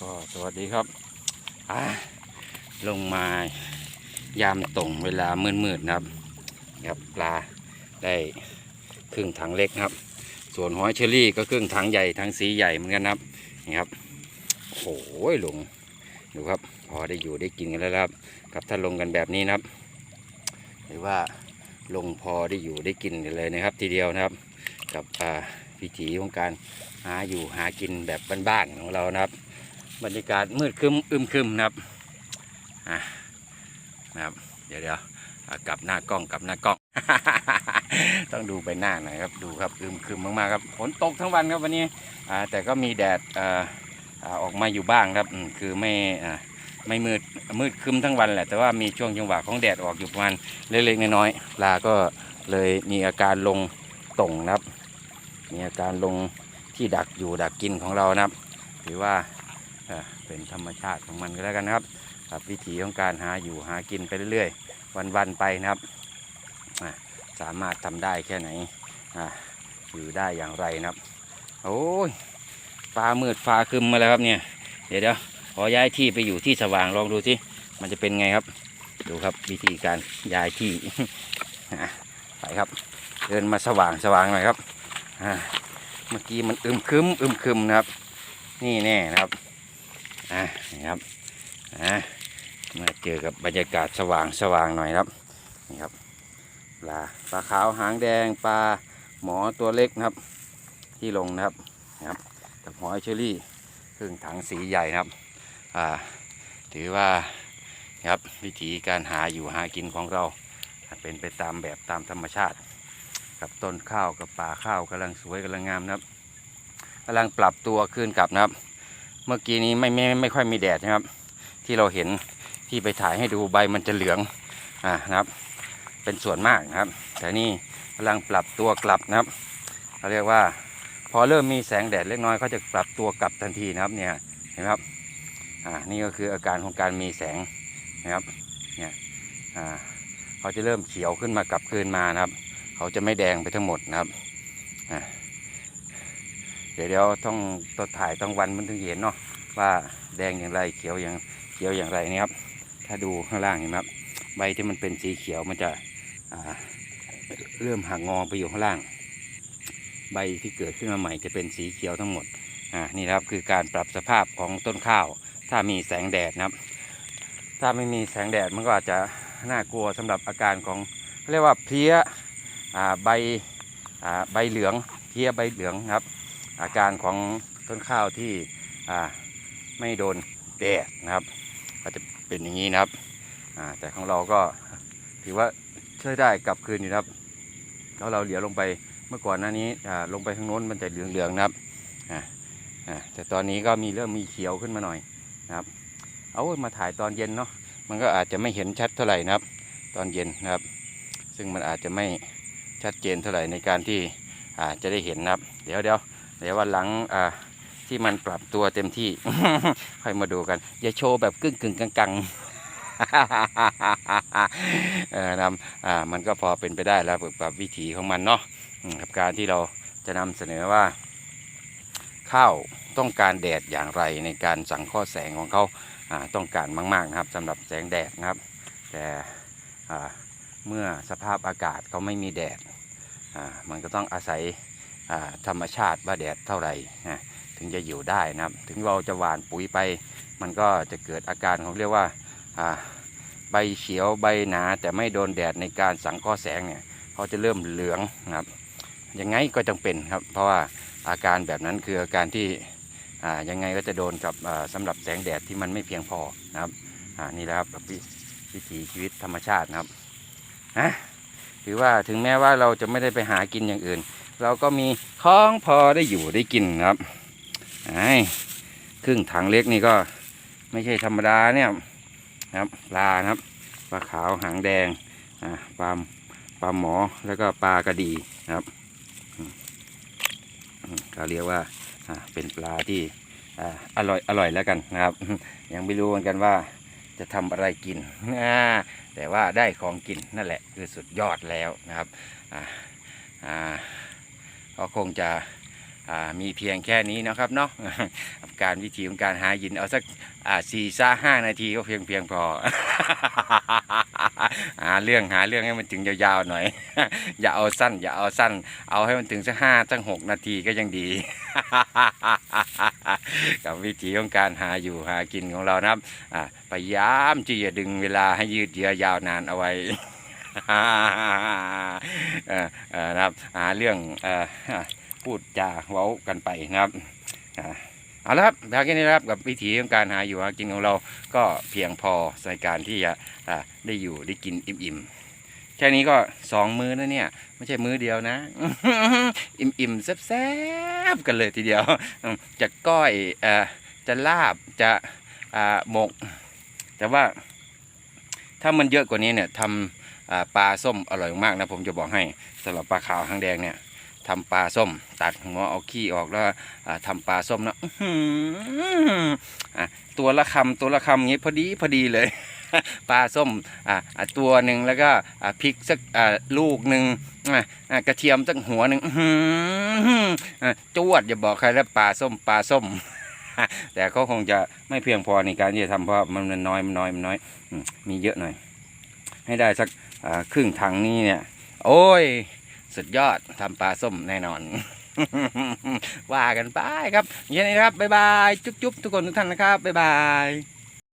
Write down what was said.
ก็สวัสดีครับอ่าลงมายามตรงเวลามืดๆนะครับครับปลาได้ครึ่งถังเล็กครับ ส่วนหอยเชอรี่ก็ครึ่งถังใหญ่ถังสีใหญ่เหมือนกันครับนี่ครับโอ้โหลงดูครับ พอได้อยู่ได้กินกันแล้วครับครับถ้าลงกันแบบนี้นะครับ หรือว่าลงพอได้อยู่ได้กินกันเลยนะครับ ทีเดียวนะครับ กับอ่าพิถีของการหาอยู่หากินแบบบ้านๆของเรานะครับ บรรยากาศมืดครึมอึมครึมนะครับอะนะครับ เดี๋ยวเดี๋ยวกลับหน้ากล้องกลับหน้ากล้อง ต้องดูใบหน้าหน่อยครับดูครับอึมครึมมากๆครับฝนตกทั้งวันครับวันนี้แต่ก็มีแดดออกมาอยู่บ้างครับคือไม่ไม่มืดมืดครึมทั้งวันแหละแต่ว่ามีช่วงจังหวะของแดดออกอยู่ประมาณเล็กๆน้อยๆปลาก็เลยมีอาการลงตรงนะครับ มีอาการลงที่ดักอยู่ดักกินของเรานะครับ ถือว่า เป็นธรรมชาติของมันก็แล้วกันนะครับกับวิถีของการหาอยู่หากินไปเรื่อยๆ วันๆไปนะครับสามารถทำได้แค่ไหนอยู่ได้อย่างไรนะครับ โอ้ยฟ้ามืดฟ้าคึมมาแล้วครับเนี่ย เดี๋ยวเดี๋ยวขอย้ายที่ไปอยู่ที่สว่างลองดูสิมันจะเป็นไงครับ ดูครับวิธีการย้ายที่ไปครับ เดินมาสว่างสว่างหน่อยครับเมื่อกี้มันอึมครึมอึมครึมนะครับ นี่แน่นะครับ อะนี่ครับอะมาเจอกับบรรยากาศสว่างสว่างหน่อยครับนี่ครับปลาปลาขาวหางแดงปลาหมอตัวเล็กนะครับ ที่ลงนะครับนะครับกับหอยเชอรี่ครึ่งถังสีใหญ่นะครับอ่าถือว่าครับวิธีการหาอยู่หากินของเรา เป็นไปตามแบบตามธรรมชาติ กับต้นข้าวกับป่าข้าวกำลังสวยกำลังงามนะครับกำลังปรับตัวขึ้นกับนะครับ เมื่อกี้นี้ไม่ไม่ไม่ค่อยมีแดดนะครับ ที่เราเห็นที่ไปถ่ายให้ดูใบมันจะเหลืองอ่านะครับ เป็นส่วนมากนะครับ แต่นี่กำลังปรับตัวกลับนะครับเขาเรียกว่า พอเริ่มมีแสงแดดเล็กน้อยเขาจะปรับตัวกลับทันทีนะครับเนี่ยเห็นไหมครับอ่านี่ก็คืออาการของการมีแสงนะครับเนี่ยอ่าเขาจะเริ่มเขียวขึ้นมากลับคืนมานะครับ เขาจะไม่แดงไปทั้งหมดนะครับอ่า เดี๋ยวเดี๋ยวต้องต้องถ่ายต้องวันมันถึงเห็นเนาะว่าแดงอย่างไรเขียวอย่างเขียวอย่างไรนี่ครับ ถ้าดูข้างล่างเห็นไหมครับใบที่มันเป็นสีเขียวมันจะเริ่มหักงอไปอยู่ข้างล่าง ใบที่เกิดขึ้นมาใหม่จะเป็นสีเขียวทั้งหมดอ่านี่ครับคือการปรับสภาพของต้นข้าว ถ้ามีแสงแดดนะครับ ถ้าไม่มีแสงแดดมันก็อาจจะน่ากลัวสำหรับอาการของเรียกว่าเพลี้ยใบใบเหลืองเพลี้ยใบเหลืองครับ อาการของต้นข้าวที่ไม่โดนแดดนะครับ ก็จะเป็นอย่างนี้นะครับแต่ของเราก็ถือว่าช่วยได้กลับคืนอยู่นะครับ แล้วเราเหลียวลงไปเมื่อก่อนหน้านี้ลงไปข้างโน้นมันจะเหลืองๆนะครับแต่ตอนนี้ก็มีเริ่มมีเขียวขึ้นมาหน่อยนะครับเอามาถ่ายตอนเย็นเนาะมันก็อาจจะไม่เห็นชัดเท่าไหร่นะครับ ตอนเย็นนะครับ ซึ่งมันอาจจะไม่ชัดเจนเท่าไหร่ในการที่อ่าจะได้เห็นนะครับ เดี๋ยวเดี๋ยว เดี๋ยววันหลังอ่าที่มันปรับตัวเต็มที่ ค่อยมาดูกัน อย่าโชว์แบบกึ่งกึ่งกังกังๆนำอ่ามันก็พอเป็นไปได้แล้วปรับวิถีของมันเนาะกับการที่เราจะนำเสนอว่า ข้าวต้องการแดดอย่างไรในการสั่งเคราะห์แสงของเขาต้องการมากๆนะครับสำหรับแสงแดดนะครับ แต่เมื่อสภาพอากาศเขาไม่มีแดดมันก็ต้องอาศัย ธรรมชาติว่าแดดเท่าไหร่ถึงจะอยู่ได้นะครับ ถึงเราจะหว่านปุ๋ยไป มันก็จะเกิดอาการของเรียกว่าใบเขียวใบหนาแต่ไม่โดนแดดในการสังเคราะห์แสงเนี่ยเขาจะเริ่มเหลืองนะครับยังไงก็จำเป็นครับ เพราะว่าอาการแบบนั้นคืออาการที่ยังไงก็จะโดนกับอ่าสำหรับแสงแดดที่มันไม่เพียงพอนะครับอ่านี่แหละครับกับวิวิถีชีวิตธรรมชาตินะครับนะถือว่าถึงแม้ว่าเราจะไม่ได้ไปหากินอย่างอื่น เราก็มีของพอได้อยู่ได้กินครับไอ้ครึ่งถังเล็กนี่ก็ไม่ใช่ธรรมดาเนี่ยครับปลาครับปลาขาวหางแดงอ่าปลาปลาหมอแล้วก็ปลากระดีครับอืมอืมก็เรียกว่าเป็นปลาที่อร่อยอร่อยแล้วกันนะครับ ยังไม่รู้เหมือนกันว่าจะทำอะไรกินแต่ว่าได้ของกินนั่นแหละคือสุดยอดแล้วนะครับอ่าอ่า ก็คงจะมีเพียงแค่นี้นะครับเนาะการวิธีของการหายินเอาสักอ่สี่ซาห้านาทีก็เพียงเพียงพอหาเรื่องหาเรื่องให้มันถึงยาวๆหน่อย อย่าเอาสั้น อย่าเอาสั้น เอาให้มันถึงสักห้าสักหกนาทีก็ยังดี กับวิธีของการหาอยู่หากินของเรานะครับพยายามที่จะดึงเวลาให้ยืดเยื้อยาวนานเอาไว้ นะครับหาเรื่องอพูดจาเว้ากันไปนะครับเอาละครับเพียงแค่นี้นะครับกับวิธีของการหาอยู่หากินของเราก็เพียงพอในการที่จะได้อยู่ได้กินอิ่มๆแค่นี้ก็สองมื้อนะเนี่ย ไม่ใช่มื้อเดียวนะ อิ่มๆแซ่บๆกันเลยทีเดียว จะก้อยอจะลาบจะหมก แต่ว่าถ้ามันเยอะกว่านี้เนี่ยทำ ปลาส้มอร่อยมากนะผมจะบอกให้สำหรับปลาขาวหางแดงเนี่ยทำปลาส้ม ตัดหัวเอาขี้ออกแล้วอ่าทำปลาส้มนะอื้อหืออะตัวละคำตัวละคำงนี้พอดีพอดีเลยปลาส้มอ่าตัวหนึ่งแล้วก็พริกสักลูกหนึ่งกระเทียมสักหัวหนึ่งจวดอย่าบอกใครแล้วปลาส้มปลาส้ม แต่ก็คงจะไม่เพียงพอในการที่จะทำเพราะมันน้อยมันน้อยมันน้อย มีเยอะหน่อย ให้ได้สัก ครึ่งถังนี้เนี่ย โอ้ย สุดยอดทำปลาส้มแน่นอน ว่ากันไปครับอย่างนี้ครับ บ๊ายบาย จุ๊บๆทุกคนทุกท่านนะครับ บ๊ายบาย